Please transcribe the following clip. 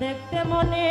দেখতে মনে